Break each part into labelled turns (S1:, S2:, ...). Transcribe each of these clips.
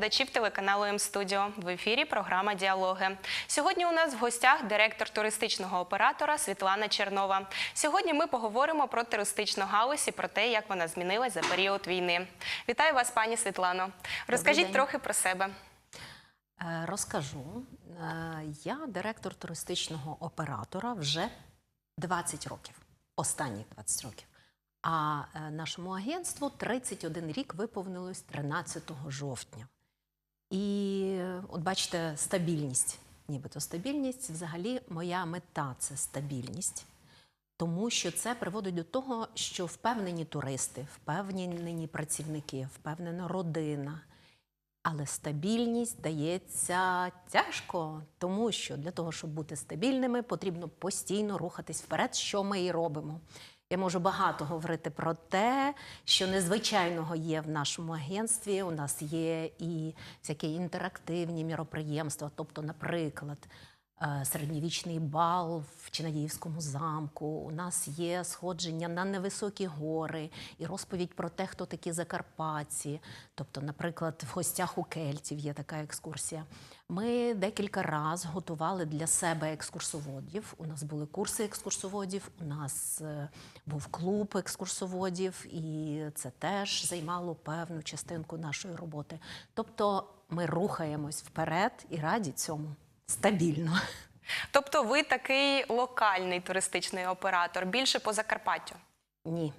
S1: Глядачів телеканалу М-студіо. В ефірі програма Діалоги. Сьогодні у нас в гостях директор туристичного оператора Світлана Чернова. Сьогодні ми поговоримо про туристичну галузь і про те, як вона змінилась за період війни. Вітаю вас, пані Світлано. Розкажіть трохи про себе.
S2: Е, Розкажу. Е, Я директор туристичного оператора вже 20 років, останні 20 років. А е, нашому агентству 31 рік виповнилось 13 жовтня. І е, от бачите, стабільність, нібито стабільність. Взагалі, моя мета це стабільність. Тому що це приводить до того, що впевнені туристи, впевнені працівники, впевнена родина. Але стабільність дається тяжко, тому що для того, щоб бути стабільними, потрібно постійно рухатись вперед, що ми і робимо. Я можу багато говорити про те, що незвичайного є в нашому агентстві. У нас є і всякі інтерактивні міроприємства. Тобто, наприклад, середньовічний бал в Чинадіївському замку. У нас є сходження на невисокі гори і розповідь про те, хто такі закарпатці. Тобто, наприклад, в гостях у кельтів є така екскурсія. Ми декілька разів готували для себе екскурсоводів. У нас були курси екскурсоводів, у нас е, був клуб екскурсоводів, і це теж займало певну частинку нашої роботи. Тобто ми рухаємось вперед і раді цьому стабільно.
S1: Тобто, ви такий локальний туристичний оператор, більше по Закарпаттю.
S2: Ні.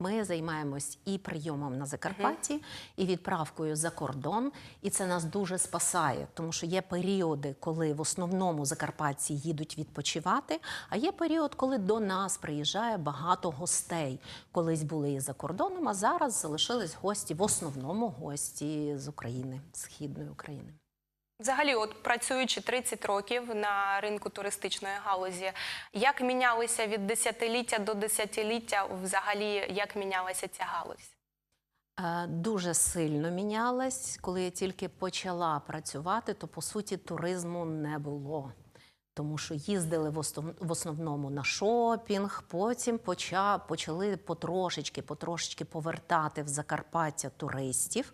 S2: Ми займаємось і прийомом на Закарпатті, і відправкою за кордон, і це нас дуже спасає, тому що є періоди, коли в основному закарпатці їдуть відпочивати, а є період, коли до нас приїжджає багато гостей. Колись були і за кордоном, а зараз залишились гості, в основному гості з України, з східної України.
S1: Взагалі, от працюючи 30 років на ринку туристичної галузі, як мінялися від десятиліття до десятиліття, взагалі, як мінялася ця галузь?
S2: Е, Дуже сильно мінялась. Коли я тільки почала працювати, то по суті туризму не було. Тому що їздили в основному на шопінг, потім поча- почали потрошечки, потрошечки повертати в Закарпаття туристів,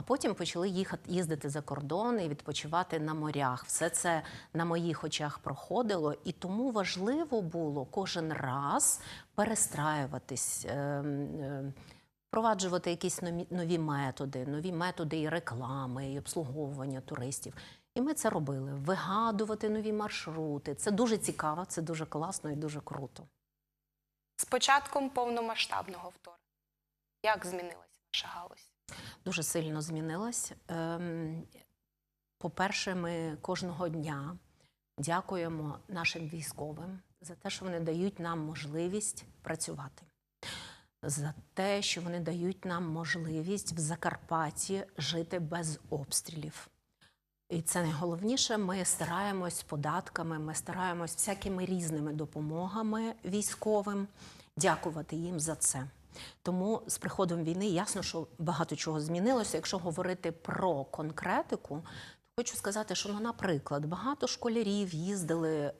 S2: а потім почали їхати їздити за кордон і відпочивати на морях. Все це на моїх очах проходило, і тому важливо було кожен раз перестраюватись. ем, ем, впроваджувати якісь нові, методи, нові методи і реклами, і обслуговування туристів. І ми це робили. Вигадувати нові маршрути. Це дуже цікаво, це дуже класно і дуже круто.
S1: З початком повномасштабного вторгнення, як змінилася наша галузь?
S2: Дуже сильно змінилась. Ем, По-перше, ми кожного дня дякуємо нашим військовим за те, що вони дають нам можливість працювати. За те, що вони дають нам можливість в Закарпатті жити без обстрілів. І це найголовніше. Ми стараємось податками, ми стараємось всякими різними допомогами військовим дякувати їм за це. Тому з приходом війни ясно, що багато чого змінилося. Якщо говорити про конкретику, то хочу сказати, що, ну, наприклад, багато школярів їздили е,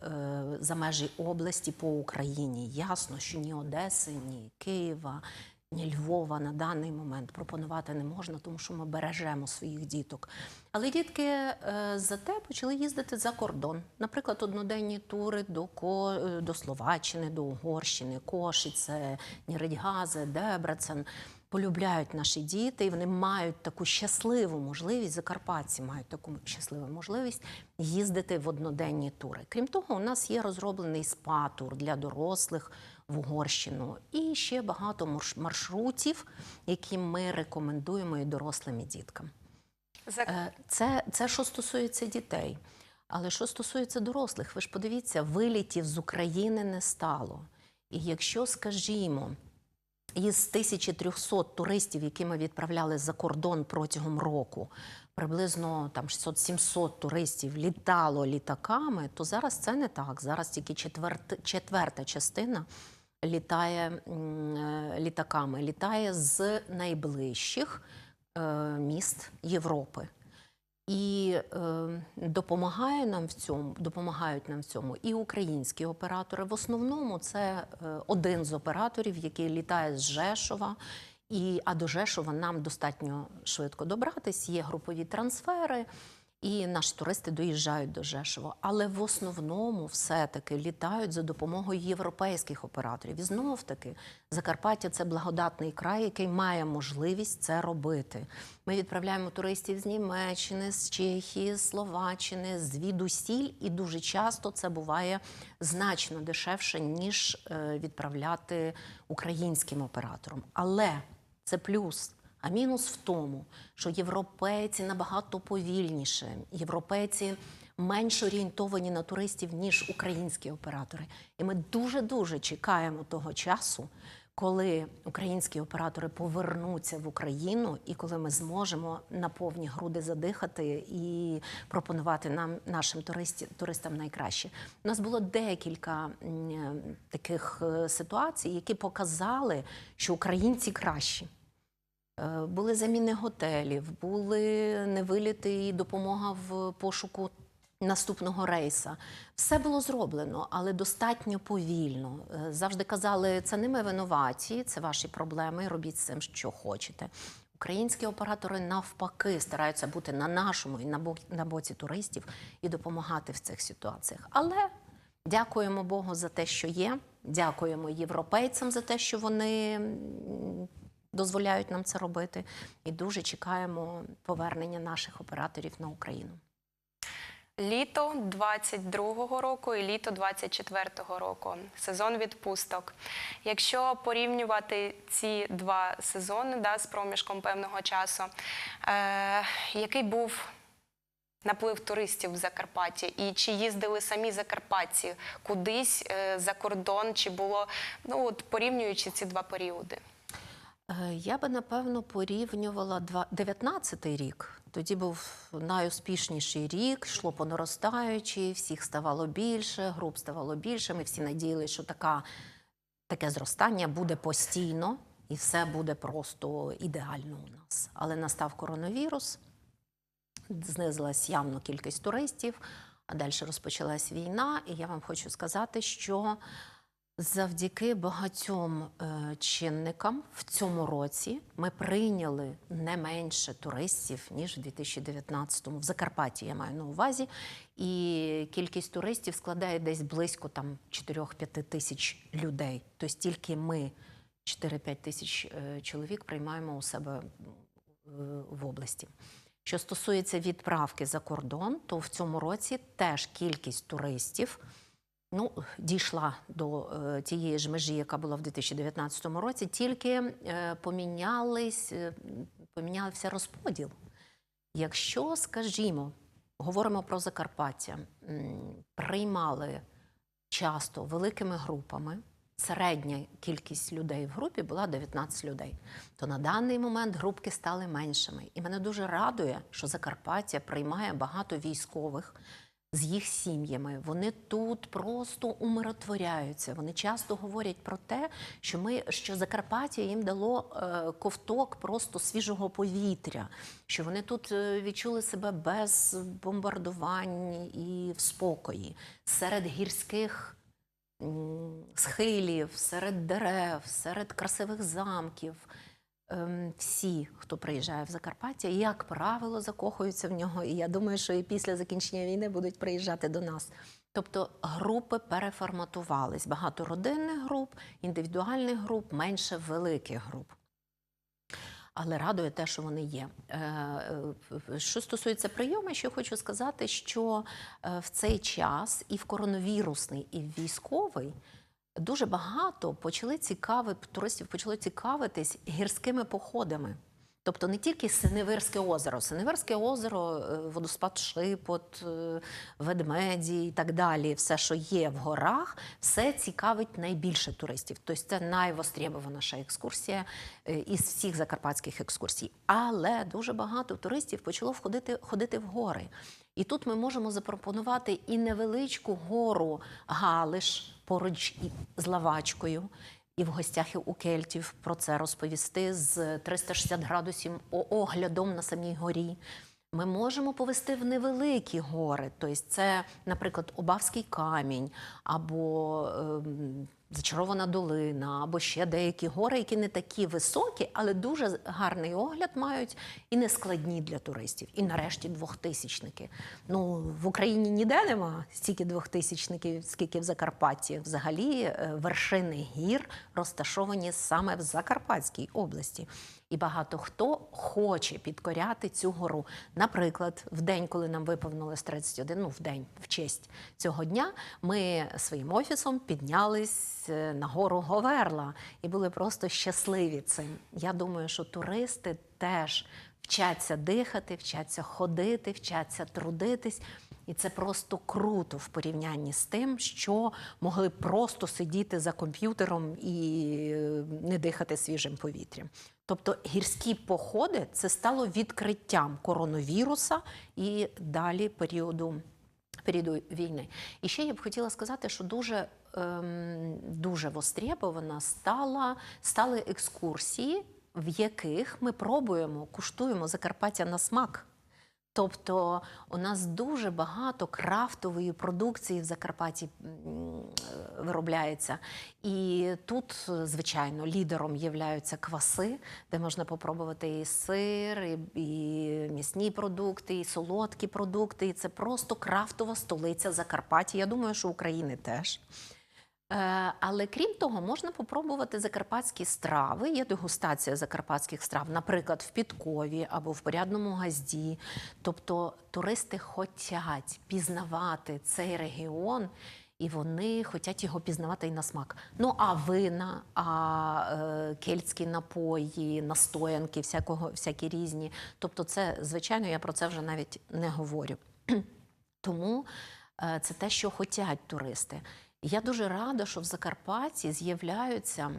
S2: за межі області по Україні. Ясно, що ні Одеси, ні Києва, Львова на даний момент пропонувати не можна, тому що ми бережемо своїх діток. Але дітки е, зате почали їздити за кордон. Наприклад, одноденні тури до, е, до Словаччини, до Угорщини, Кошице, Ніридьгазе, Дебрецен. Полюбляють наші діти, і вони мають таку щасливу можливість, закарпатці мають таку щасливу можливість їздити в одноденні тури. Крім того, у нас є розроблений спа-тур для дорослих в Угорщину і ще багато марш- маршрутів, які ми рекомендуємо і дорослим і діткам. Е, Це, це що стосується дітей. Але що стосується дорослих, ви ж подивіться, вилітів з України не стало. І якщо, скажімо, із 1300 туристів, які ми відправляли за кордон протягом року, приблизно там 600-700 туристів літало літаками, то зараз це не так. Зараз тільки четверт, четверта частина літає е, літаками, літає з найближчих е, міст Європи. І е, допомагає нам в цьому, допомагають нам в цьому і українські оператори. В основному це один з операторів, який літає з Жешова І, а до Жешова нам достатньо швидко добратись, є групові трансфери, і наші туристи доїжджають до Жешова. Але в основному все-таки літають за допомогою європейських операторів. І знов таки Закарпаття це благодатний край, який має можливість це робити. Ми відправляємо туристів з Німеччини, з Чехії, з Словаччини, звідусіль, і дуже часто це буває значно дешевше, ніж е, відправляти українським операторам. Але це плюс. А мінус в тому, що європейці набагато повільніше, європейці менш орієнтовані на туристів, ніж українські оператори. І ми дуже-дуже чекаємо того часу, коли українські оператори повернуться в Україну, і коли ми зможемо на повні груди задихати і пропонувати нам нашим туристі, туристам найкраще. У нас було декілька таких е, ситуацій, які показали, що українці кращі. Е, Були заміни готелів, були невиліти і допомога в пошуку наступного рейса. Все було зроблено, але достатньо повільно. Е, Завжди казали, це не ми винуваті, це ваші проблеми, робіть з цим, що хочете. Українські оператори навпаки стараються бути на нашому і на бо- на боці туристів і допомагати в цих ситуаціях. Але дякуємо Богу за те, що є. Дякуємо європейцям за те, що вони дозволяють нам це робити. І дуже чекаємо повернення наших операторів на Україну.
S1: Літо 22-го року і літо 24-го року. Сезон відпусток. Якщо порівнювати ці два сезони да, з проміжком певного часу, е, який був наплив туристів в Закарпатті? І чи їздили самі закарпатці кудись е, за кордон, чи було ну от порівнюючи ці два періоди?
S2: Е, Я би напевно порівнювала два- 19-й рік. Тоді був найуспішніший рік, йшло по наростаючій, всіх ставало більше, груп ставало більше. Ми всі надіялися, що така, таке зростання буде постійно і все буде просто ідеально у нас. Але настав коронавірус, знизилась явно кількість туристів, а далі розпочалась війна. І я вам хочу сказати, що Завдяки багатьом е, чинникам в цьому році ми прийняли не менше туристів ніж в 2019-му. В Закарпатті я маю на увазі. І кількість туристів складає десь близько там 4-5 тисяч людей. Тобто тільки ми 4-5 тисяч е, чоловік приймаємо у себе е, в області. Що стосується відправки за кордон, то в цьому році теж кількість туристів ну, дійшла до е, тієї ж межі, яка була в 2019 році, тільки е, помінялись, е, помінявся розподіл. Якщо, скажімо, говоримо про Закарпаття, приймали часто великими групами, середня кількість людей в групі була 19 людей, то на даний момент групки стали меншими. І мене дуже радує, що Закарпаття приймає багато військових з їх сім'ями. Вони тут просто умиротворяються. Вони часто говорять про те, що ми що Закарпаття їм дало е, ковток просто свіжого повітря, що вони тут е, відчули себе без бомбардувань і в спокої серед гірських схилів, серед дерев, серед красивих замків. Ем, Всі, хто приїжджає в Закарпаття, як правило, закохуються в нього. І я думаю, що і після закінчення війни будуть приїжджати до нас. Тобто групи переформатувались. Багато родинних груп, індивідуальних груп, менше великих груп. Але радує те, що вони є. Е, е, Що стосується прийому, ще хочу сказати, що е, в цей час і в коронавірусний, і в військовий дуже багато почали цікави, туристів почали цікавитись гірськими походами. Тобто не тільки Синевирське озеро, Синевирське озеро, е, водоспад Шипот, е, ведмеді і так далі, все, що є в горах, все цікавить найбільше туристів. Тобто це найвостребованіша екскурсія е, із всіх закарпатських екскурсій. Але дуже багато туристів почало входити, ходити в гори. І тут ми можемо запропонувати і невеличку гору Галиш поруч з Лавачкою, і в гостях у кельтів про це розповісти з 360 градусів оглядом на самій горі. Ми можемо повести в невеликі гори, тобто це, наприклад, Обавський камінь або ем, Зачарована долина або ще деякі гори, які не такі високі, але дуже гарний огляд мають і не складні для туристів. І нарешті двохтисячники. Ну в Україні ніде нема стільки двохтисячників, скільки в Закарпатті. Взагалі е, вершини гір розташовані саме в Закарпатській області. І багато хто хоче підкоряти цю гору. Наприклад, в день, коли нам виповнилось 31, ну в день в честь цього дня, ми своїм офісом піднялись е, на гору Говерла і були просто щасливі цим. Я думаю, що туристи теж вчаться дихати, вчаться ходити, вчаться трудитись. І це просто круто в порівнянні з тим, що могли просто сидіти за комп'ютером і е, не дихати свіжим повітрям. Тобто гірські походи це стало відкриттям коронавіруса і далі періоду, періоду війни. І ще я б хотіла сказати, що дуже, ем, дуже востребована стала, стали екскурсії, в яких ми пробуємо, куштуємо Закарпаття на смак. Тобто у нас дуже багато крафтової продукції в Закарпатті е, виробляється. І тут, звичайно, лідером являються кваси, де можна попробувати і сир, і, і м'ясні продукти, і солодкі продукти. І це просто крафтова столиця Закарпаття. Я думаю, що України теж. Е, Але крім того, можна попробувати закарпатські страви. Є дегустація закарпатських страв, наприклад, в Підкові або в порядному газді. Тобто туристи хочуть пізнавати цей регіон. І вони хочуть його пізнавати і на смак. Ну а вина, а е, кельтські напої, настоянки, всякого, всякі різні. Тобто, це звичайно, я про це вже навіть не говорю. Тому е, це те, що хочуть туристи. Я дуже рада, що в Закарпатті з'являються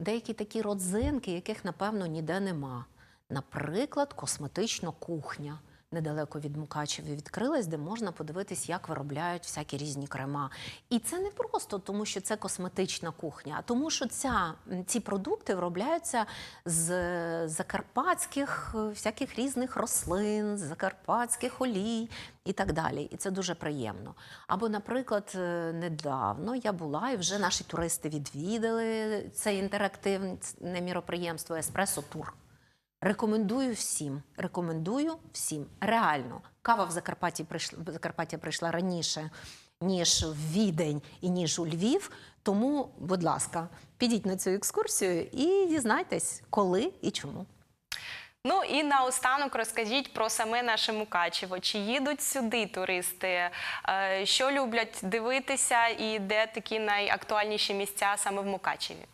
S2: деякі такі родзинки, яких, напевно, ніде нема. Наприклад, косметична кухня. Недалеко від Мукачева відкрилась, де можна подивитись, як виробляють всякі різні крема. І це не просто тому, що це косметична кухня, а тому, що ця, ці продукти виробляються з закарпатських е, всяких різних рослин, з закарпатських олій і так далі. І це дуже приємно. Або, наприклад, е, недавно я була, і вже наші туристи відвідали це інтерактивне міроприємство Еспресо Тур. Рекомендую всім. Рекомендую всім. Реально, кава в Закарпатті прийшла в Закарпаття прийшла раніше, ніж в Відень і ніж у Львів. Тому, будь ласка, підіть на цю екскурсію і дізнайтесь, коли і чому.
S1: Ну і наостанок розкажіть про саме наше Мукачево. Чи їдуть сюди туристи? Е, Що люблять дивитися, і де такі найактуальніші місця саме в Мукачеві?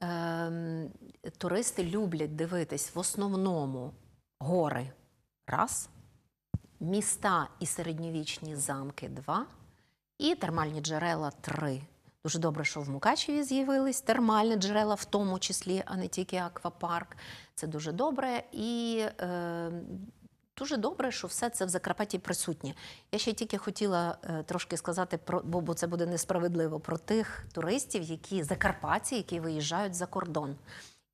S2: Ем, туристи люблять дивитись в основному гори раз, міста і середньовічні замки два, і термальні джерела три. Дуже добре, що в Мукачеві з'явились термальні джерела, в тому числі, а не тільки аквапарк. Це дуже добре. І е, дуже добре, що все це в Закарпатті присутнє. Я ще тільки хотіла е, трошки сказати про, бо, бо це буде несправедливо, про тих туристів, які закарпатці, які виїжджають за кордон.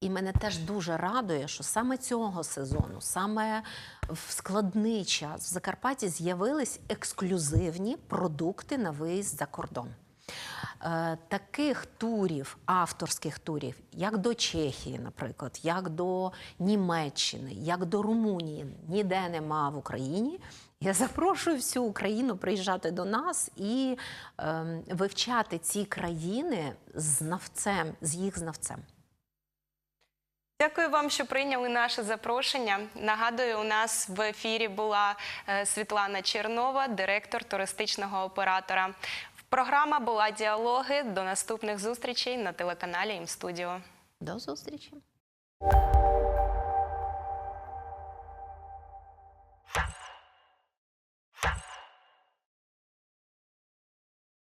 S2: І мене теж дуже радує, що саме цього сезону, саме в складний час в Закарпатті з'явились ексклюзивні продукти на виїзд за кордон. Е, Таких турів, авторських турів, як до Чехії, наприклад, як до Німеччини, як до Румунії, ніде нема в Україні. Я запрошую всю Україну приїжджати до нас і ем, вивчати ці країни знавцем, з їх знавцем.
S1: Дякую вам, що прийняли наше запрошення. Нагадую, у нас в ефірі була е, Світлана Чернова, директор туристичного оператора. Програма була діалоги. До наступних зустрічей на телеканалі Ім Студіо.
S2: До зустрічі!